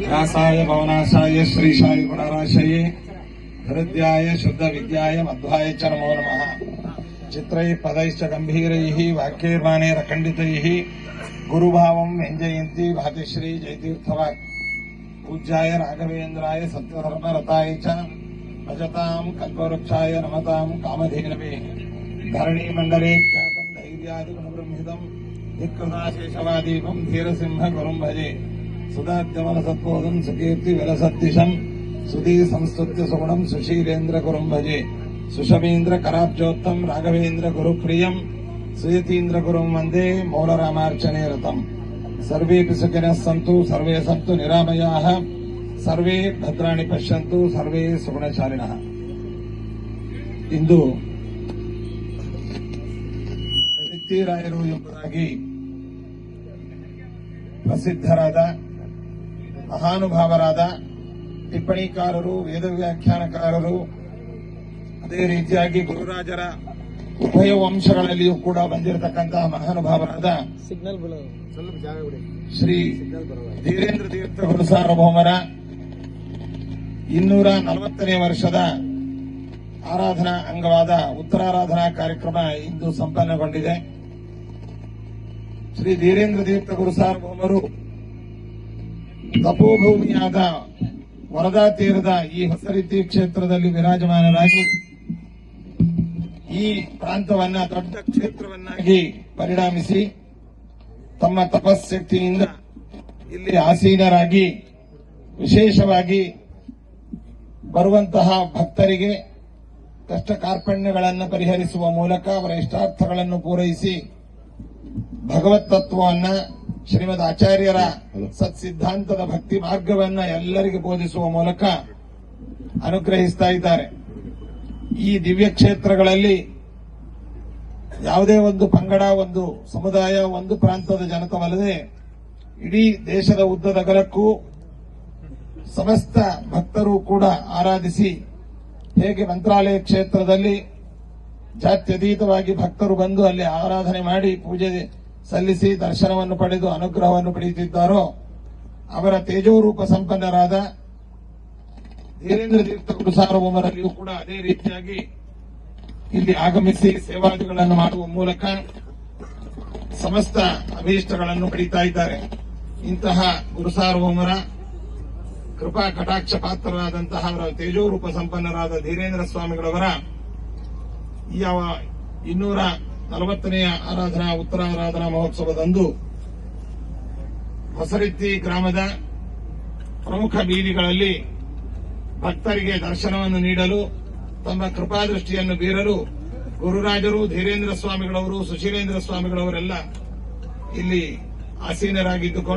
వ్యాసాయ పవనాశాయ శ్రీషాయ పునరాశయే హృద్యాయ శుద్ధ విద్యాయ మధ్వాయ చ నమో నమ. చిత్రై పదైశ్చ గంభీరై వాక్యైర్మాణైర ఖండితై గురుభావం వ్యంజయంతి భాతిశ్రీ జయతీర్థవాక్ పూజ్యాయ రాఘవేంద్రాయ సత్యధర్మరతాయ చ భజతాం కల్పవృక్షాయ నమతాం కామధేనవే. ధరణీమండలే ఖ్యాతం ధైర్యాది గుణబ్రహ్మిదం దిక్ృతాశేషవాదీపం ధీరసింహ గురుం భజే. సుధాత్యవరసత్వోదం సుకీర్తి విరసత్తిషం సుధీ సంస్కృత్య సుగుణం సుశీలేంద్ర గురుం భజే. సుషమేంద్ర కరాబ్జోత్తం రాఘవేంద్ర గురుప్రియం సుయతీంద్ర గురుం వందే మౌలరామార్చనే రథం సర్వేపి సుఖినః సంతు సర్వే సంతు నిరామయాః. Survey భద్రాణి పశ్యంతు survey సుగుణశాలినః. ಇಂದು ಪ್ರಸಿದ್ಧಿರಾಯರು ಮಹಾನುಭಾವರಾದ ಟಿಪ್ಪಣಿಕಾರರು ವೇದ ವ್ಯಾಖ್ಯಾನಕಾರರು ಅದೇ ರೀತಿಯಾಗಿ ಗುರುರಾಜರ ಉಭಯ ವಂಶಗಳಲ್ಲಿಯೂ ಕೂಡ ಬಂದಿರತಕ್ಕಂತಹ ಮಹಾನುಭಾವರಾದ ಸಿಗ್ನಲ್ ಬರೋ ಸ್ವಲ್ಪ ಜಾಗ ಬಿಡಿ. ಶ್ರೀ ಧೀರೇಂದ್ರ ತೀರ್ಥ ಗುರು ಸಾರ್ವಭೌಮರ ಇನ್ನೂರ ನಲವತ್ತನೇ ವರ್ಷದ ಆರಾಧನಾ ಅಂಗವಾದ ಉತ್ತರಾರಾಧನಾ ಕಾರ್ಯಕ್ರಮ ಇಂದು ಸಂಪನ್ನಗೊಂಡಿದೆ. ಶ್ರೀ ಧೀರೇಂದ್ರ ತೀರ್ಥ ಗುರು ಸಾರ್ವಭೌಮರು ತಪೋಭೂಮಿಯಾದ ವರದಾ ತೀರದ ಈ ಹೊಸರೀತಿ ಕ್ಷೇತ್ರದಲ್ಲಿ ವಿರಾಜಮಾನರಾಗಿ, ಈ ಪ್ರಾಂತವನ್ನ ದೊಡ್ಡ ಕ್ಷೇತ್ರವನ್ನಾಗಿ ಪರಿಣಾಮಿಸಿ, ತಮ್ಮ ತಪಸ್ಶಕ್ತಿಯಿಂದ ಇಲ್ಲಿ ಆಸೀನರಾಗಿ, ವಿಶೇಷವಾಗಿ ಬರುವಂತಹ ಭಕ್ತರಿಗೆ ಕಷ್ಟ ಕಾರ್ಪಣ್ಯಗಳನ್ನು ಪರಿಹರಿಸುವ ಮೂಲಕ ಅವರ ಇಷ್ಟಾರ್ಥಗಳನ್ನು ಪೂರೈಸಿ ಭಗವತ್ ತತ್ವವನ್ನ ಶ್ರೀಮದ್ ಆಚಾರ್ಯರ ಸತ್ ಸಿದ್ಧಾಂತದ ಭಕ್ತಿ ಮಾರ್ಗವನ್ನ ಎಲ್ಲರಿಗೂ ಬೋಧಿಸುವ ಮೂಲಕ ಅನುಗ್ರಹಿಸ್ತಾ ಇದ್ದಾರೆ. ಈ ದಿವ್ಯ ಕ್ಷೇತ್ರಗಳಲ್ಲಿ ಯಾವುದೇ ಒಂದು ಪಂಗಡ ಒಂದು ಸಮುದಾಯ ಒಂದು ಪ್ರಾಂತದ ಜನತವಲ್ಲದೆ ಇಡೀ ದೇಶದ ಉದ್ದದಗಲಕ್ಕೂ ಸಮಸ್ತ ಭಕ್ತರು ಕೂಡ ಆರಾಧಿಸಿ ಹೇಗೆ ಮಂತ್ರಾಲಯ ಕ್ಷೇತ್ರದಲ್ಲಿ ಜಾತ್ಯತೀತವಾಗಿ ಭಕ್ತರು ಬಂದು ಅಲ್ಲಿ ಆರಾಧನೆ ಮಾಡಿ ಪೂಜೆ ಸಲ್ಲಿಸಿ ದರ್ಶನವನ್ನು ಪಡೆದು ಅನುಗ್ರಹವನ್ನು ಪಡೆಯುತ್ತಿದ್ದಾರೋ ಅವರ ತೇಜೋರೂಪ ಸಂಪನ್ನರಾದ ಧೀರೇಂದ್ರ ತೀರ್ಥ ಸಾರ್ವಭೌಮರಲ್ಲಿಯೂ ಕೂಡ ಅದೇ ರೀತಿಯಾಗಿ ಇಲ್ಲಿ ಆಗಮಿಸಿ ಸೇವಾದಿಗಳನ್ನು ಮಾಡುವ ಮೂಲಕ ಸಮಸ್ತ ಅಭೀಷ್ಟಗಳನ್ನು ಪಡೀತಾ ಇದ್ದಾರೆ. ಇಂತಹ ಗುರು ಸಾರ್ವಭೌಮರ ಕೃಪಾ ಕಟಾಕ್ಷ ಪಾತ್ರರಾದಂತಹ ಅವರ ತೇಜೋರೂಪ ಸಂಪನ್ನರಾದ ಧೀರೇಂದ್ರ ಸ್ವಾಮಿಗಳವರ ಈ ಇನ್ನೂರ ನಲವತ್ತನೆಯ ಆರಾಧನಾ ಉತ್ತರ ಆರಾಧನಾ ಮಹೋತ್ಸವದಂದು ಹೊಸರಿತ್ತಿ ಗ್ರಾಮದ ಪ್ರಮುಖ ಬೀದಿಗಳಲ್ಲಿ ಭಕ್ತರಿಗೆ ದರ್ಶನವನ್ನು ನೀಡಲು, ತಮ್ಮ ಕೃಪಾದೃಷ್ಟಿಯನ್ನು ಬೀರಲು ಗುರುರಾಜರು, ಧೀರೇಂದ್ರ ಸ್ವಾಮಿಗಳವರು, ಸುಶೀಲೇಂದ್ರ ಸ್ವಾಮಿಗಳವರೆಲ್ಲ ಇಲ್ಲಿ ಆಸೀನರಾಗಿದ್ದುಕೊಂಡು